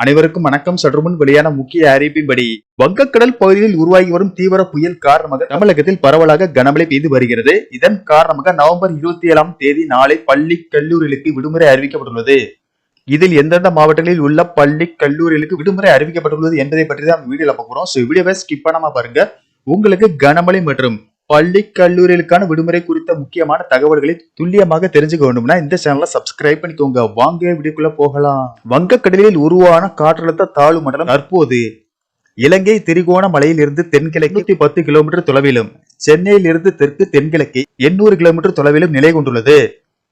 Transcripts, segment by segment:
அனைவருக்கும் வணக்கம். சற்று முன் வெளியான முக்கிய அறிவிப்பின்படி வங்கக்கடல் பகுதியில் உருவாகி வரும் தீவிர புயல் காரணமாக தமிழகத்தில் பரவலாக கனமழை பெய்து வருகிறது. இதன் காரணமாக நவம்பர் இருபத்தி ஏழாம் தேதி நாளை பள்ளி கல்லூரிகளுக்கு விடுமுறை அறிவிக்கப்பட்டுள்ளது. இதில் எந்தெந்த மாவட்டங்களில் உள்ள பள்ளி கல்லூரிகளுக்கு விடுமுறை அறிவிக்கப்பட்டுள்ளது என்பதை பற்றி தான் வீடியோல பார்க்கிறோம் ஸோ வீடியோவை ஸ்கிப் பண்ணாம பாருங்க. உங்களுக்கு கனமழை மற்றும் பள்ளி கல்லூரிகளுக்கான விடுமுறை குறித்த முக்கியமான தகவல்களை துல்லியமாக தெரிஞ்சுக்க வேண்டும்னா இந்த சேனலை சப்ஸ்கிரைப் பண்ணிக்கோங்க. வாங்க வீடியோக்குள்ள போகலாம். வங்கக்கடலில் உருவான காற்றழுத்த தாழ்வு மண்டலம் தற்போது இலங்கை திரிகோணமலையில் இருந்து தென்கிழக்கு நூத்தி பத்து கிலோமீட்டர் தொலைவிலும் சென்னையில் இருந்து தெற்கு தென்கிழக்கு எண்ணூறு கிலோமீட்டர் தொலைவிலும் நிலை கொண்டுள்ளது.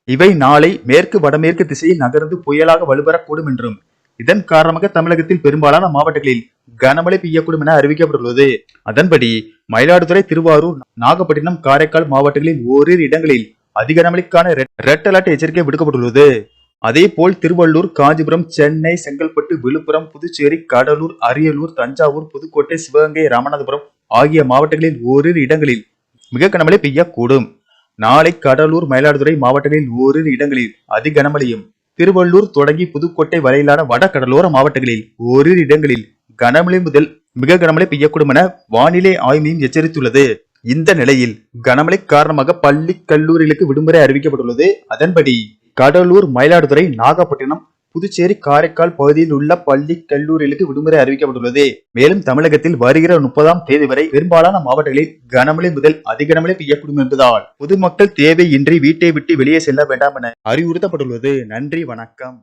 இவை நாளை மேற்கு வடமேற்கு திசையில் நகர்ந்து புயலாக வலுப்பெறக்கூடும் என்றும் இதன் காரணமாக தமிழகத்தில் பெரும்பாலான மாவட்டங்களில் கனமழை பெய்யக்கூடும் என அறிவிக்கப்பட்டுள்ளது. அதன்படி மயிலாடுதுறை திருவாரூர் நாகப்பட்டினம் காரைக்கால் மாவட்டங்களில் ஓரிரு இடங்களில் அதிக கனமழைக்கான ரெட் அலர்ட் எச்சரிக்கை விடுக்கப்பட்டுள்ளது. அதே போல் திருவள்ளூர் காஞ்சிபுரம் சென்னை செங்கல்பட்டு விழுப்புரம் புதுச்சேரி கடலூர் அரியலூர் தஞ்சாவூர் புதுக்கோட்டை சிவகங்கை ராமநாதபுரம் ஆகிய மாவட்டங்களில் ஓரிரு இடங்களில் மிக கனமழை பெய்யக்கூடும். நாளை கடலூர் மயிலாடுதுறை மாவட்டங்களில் ஓரிரு இடங்களில் அதி கனமழையும் திருவள்ளூர் தொடங்கி புதுக்கோட்டை வரையிலான வட கடலோர மாவட்டங்களில் ஓரிரு இடங்களில் கனமழை முதல் மிக கனமழை பெய்யக்கூடும் என வானிலை ஆய்வையும் எச்சரித்துள்ளது. இந்த நிலையில் கனமழை காரணமாக பள்ளி கல்லூரிகளுக்கு விடுமுறை அறிவிக்கப்பட்டுள்ளது. அதன்படி கடலூர் மயிலாடுதுறை நாகப்பட்டினம் புதுச்சேரி காரைக்கால் பகுதியில் உள்ள பள்ளி கல்லூரிகளுக்கு விடுமுறை அறிவிக்கப்பட்டுள்ளது. மேலும் தமிழகத்தில் வருகிற முப்பதாம் தேதி வரை பெரும்பாலான மாவட்டங்களில் கனமழை முதல் அதிக கனமழை பெய்யக்கூடும் என்பதால் பொதுமக்கள் தேவையின்றி வீட்டை விட்டு வெளியே செல்ல வேண்டாம் என அறிவுறுத்தப்பட்டுள்ளது. நன்றி வணக்கம்.